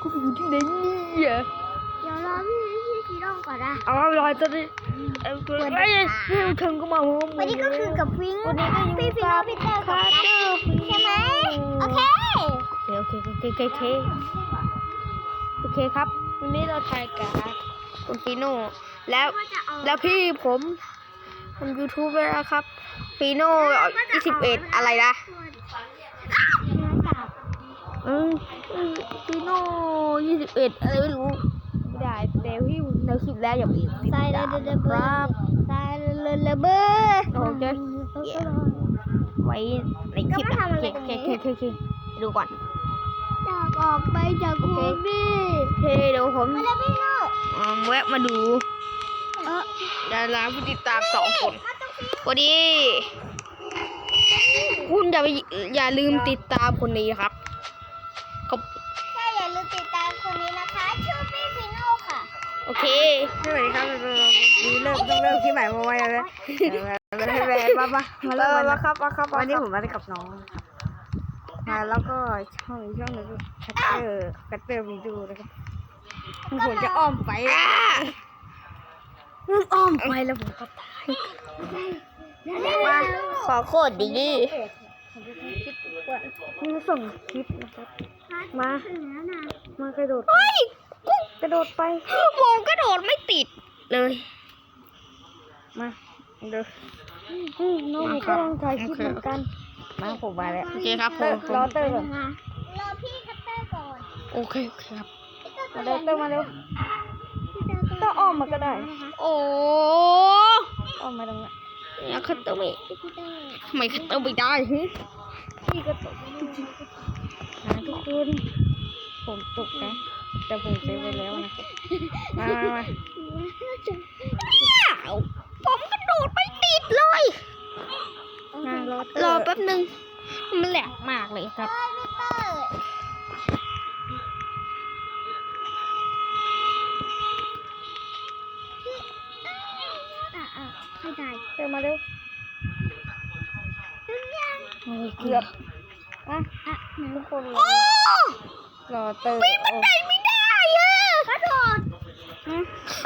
กูอยู่ที่ไหนเนี่ยเดี๋ยวรอพี่พี่พี่ร้องก่อนนะอ๋อรอยตอนนี้เอ้ยไอ้พี่เชิงก็มาว่าวันนี้ก็คือกับฟิงค์วันนี้ก็อยู่พี่ฟิงค์พี่เตอร์กับคากัเตอร์ใช่ไหมโอเคโอเคโอเคโอเคโอเคโอเคครับ วันนี้เราถ่ายกับคุณฟีโน่แล้วแล้วพี่ผมทำ YouTube ด้วยนะครับฟีโน่21อะไรนะ อืมฟีโน่21อะไรไม่รู้ไม่ได้แต่พี่ในคลิปแล้วอย่าไปติดตาเลยมเดเบครับใส่เลยเลยเบอร์โอเคไว้ในคลิปก็ไม่ทำอะโอเคโอเคโอเคดูก่อนอยากออกไปจากวงนี่โอเคเดี๋ยวผมแวพี่โน่อ่าแวะมาดูเออดาราผู้ติดตามสองคนสวัสดีคุณอย่าไปอย่าลืมติดตามคนนี้ครับ ใช่อย่าลืมติดตามคนนี้นะคะ ชื่อพี่ฟิโน่ค่ะ โอเคสวัสดีครับนี่เริ่มต้องเริ่มที่ใหม่มาไว้แล้วนะมาเลยมามามาเริ่เริ่มมแล้วครับมาครับวันนี้ผมมากับน้องมาแล้วก็ช่องอีกช่องหนึงคัตเตอร์คัตเตอร์มีดูนะครับผมจะอ้อมไปอ่าอ้อมไปแล้วผมก็ตายมาขอโคตรดีนี่ส่งคลิปนะครับ มาถึงแล้วนะมากระโดดเฮ้ยกระโดดไป ผมกระโดดไม่ติดเลย มาเดี๋ยวน้องก็ลองถ่ายคลิปเหมือนกัน มาผมมาแล้ว โอเคครับผเตอมร์รอเตอร์ก่อนรอพี่คัตเตอร์ก่อน โอเคโอเคครับ มาเร็วเตอร์มาเร็วพี่เตอร์ก็อ้อมมาก็ได้ โอ้อ้อมมาตรงนี้ยคัตเตอร์ไม่พี่เตอร์ทำไมคัตเตอร์ไม่ได้ฮึพี่ก็ตกนะทุกคนผมตกนะ แต่ผมเซฟไว้แล้วนะครับมามามาอ้าวผมกระโดดไม่ติดเลยมารอเตอรอร์แป๊บนึง มันแหลกมากเลยครับพี่เตอร์อะอะไม่ได้เตอร์มาเร็วถึงยังโอ้ยเกือบอะอะหนูทุกคนรโอ้อรอเตอร์ปีนบันไดไม่ได้อะ กระโดด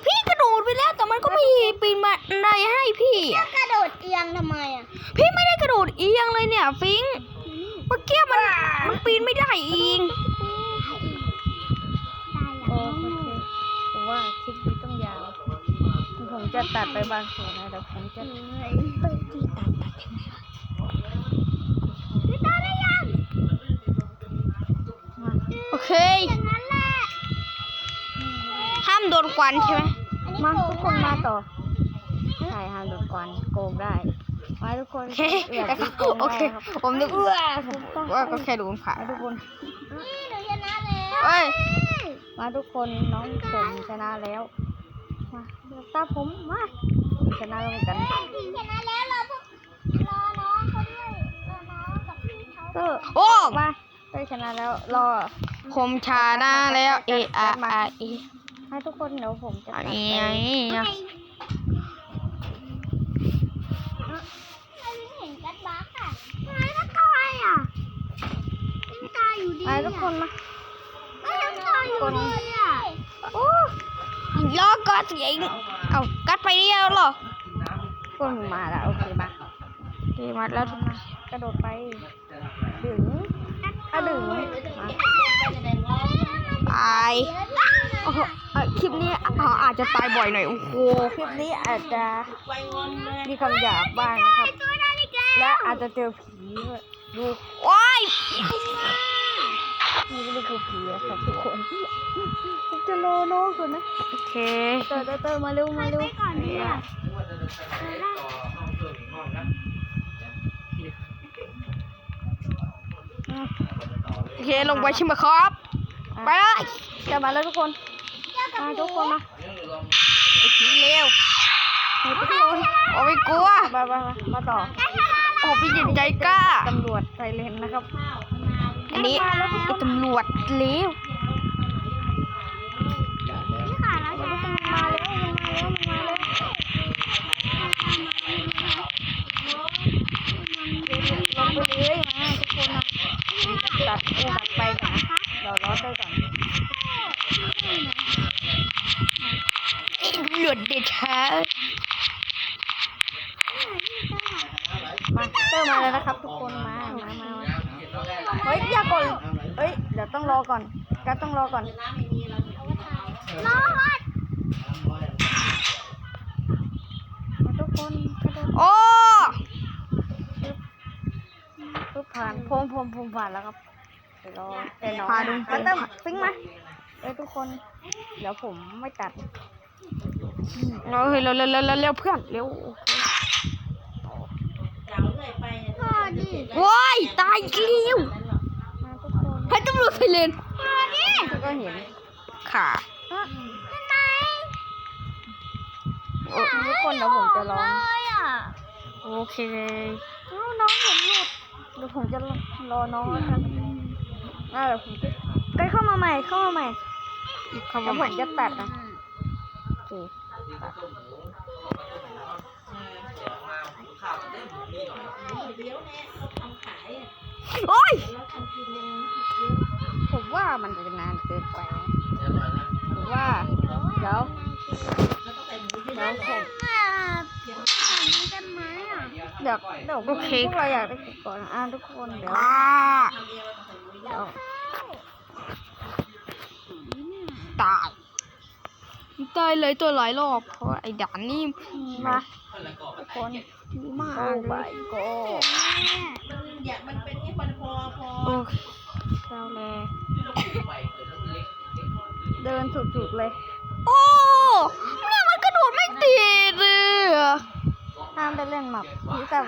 พี่กระโดดไปแล้วแต่มันก็มีปีนบันไดให้พี่อะกระโดดเอียงทำไมอะพี่ไม่ได้กระโดดเอียงเลยเนี่ยฟิงค์เมื่อกี้มันมันปีนไม่ได้เองโอ้โอเคผมว่าคลิปนี้ต้องยาวผมจะตัดไปบางส่วนนะเดี๋ยวผมจะพี่ตาได้ยังโอเคอย่างนั้นแหละห้าม โดนควันใช่ไหมมาทุกคนมาต่อ ใช่ห้ามโดนกวนโกงได้มาทุกคนโอเคอยากที่โกงโอเคได้ครับผมนึกว่าก็แค่โดนผ่ามาทุกคนนี่หนูชนะแล้วเอ้ยมาทุกคนน้องผมชนะแล้ว มาเดี๋ยวตาผมมาชนะแล้วเหมือนกันพี่ชนะแล้วรอพวกรอน้องเขาด้วยรอน้องกับพี่เขาเตอร์โอ้มาเตอร์ชนะแล้วรอผมชาหน้าแล้วเออาอาเอ ให้ทุกคนเดี๋ยวผมจะอะตัดไรไปเนี่ยใครเห็นกัดบักอะทำไมก็ตายอะยังตายอยู่ดีมาทุกคนมาก็ยังตายอยู่ดีอะโอ้ล้อกัดเองเอากัดไปเดียวเหรอทุกคนมาแล้วโอเคมาดีมาแล้วมากระโดดไปดึงถ้าดึงมาตายโอ้โหเอ่อคลิปนี้อ่าอาจจะตายบ่อยหน่อย โอ้โห คลิปนี้อาจจะมีคำหยาบบ้างนะครับตัวได้อีกแล้วและอาจจะเจอผีด้วยดูว้ายนี่ไม่ได้คือผีนะครับทุกคนผมจะรอน้องก่อนนะ โอเคเตอร์เตอร์เตอร์มาเร็วมาเร็วไปก่อนเนี่ยโอเค ลงไปใช่ไหมครับ ไปเลยจะมาแล้วทุกคนมาทุกคนมาไอ้ผีเลวมาทุกคนโอ้ไม่กลัวมามามามาต่อโอ้พี่จิตใจกล้าตำรวจไซเรนนะครับ อันนี้ไอ้ตำรวจเลวนี่ค่ะแล้วใช่มาแล้วมาแล้วมาแล้วลงไปเลยมาทุกคนมาตัดเออตัดไปก่อนนะ รอรอเตอร์ก่อนหลุดเด็ดช้ามาเตอร์มาแล้วนะครับทุกคนมามามามาเฮ้ยอย่ากดเฮ้ยเดี๋ยวต้องรอก่อนกัดต้องรอก่อนรอดมาทุกคนกระโดดโอ้ปุ๊บผ่านพรมพรมพรมผ่านแล้วครับเดี๋ยวรอแต่น้องพาดูกัดเตอร์ปิ้งมาเอ้ยทุกคน เดี๋ยวผมไม่ตัดเฮ้ยเร็วเร็วเร็วเร็วเร็วเพื่อนเร็วพอดิว้ายตายอีกแล้วมาทุกคนให้ตำรวจไซเรนพอดิก็เห็นค่ะทำไมโอ้ทุกคนเดี๋ยวผมจะร้องเลยอะโอเคอ้าวน้องผมหลุดเดี๋ยวผมจะรอน้องแล้วกั นอ่าเดี๋ยวผมจะใกล้เข้ามาใหม่เข้ามาใหม่อีกคำเดี๋ยวผว่ามจะตัดนะโอเคตัดโอ้ยผมว่ามันจะนานเกินไปนะผมว่าเดี๋ยวเดี๋ยวผมอะแบบนี้ได้ไหมอะเดี๋ยวเดี๋ยวพวกเราอยากได้ก่อนอ่าทุกคนเดี๋ยวอ่าเดี๋ยว ตาย ตายเลยตัวหลายรอบเพราะว่าไอ้ด่านนี่มาทุกคนมากโอ้เล my ย god โอเคเอาเลยเดินสุดๆเลย โอ้เนี่ยมันกระโดดไม่ติดเลยอะห้ามไปเล่นหมับพี่แต่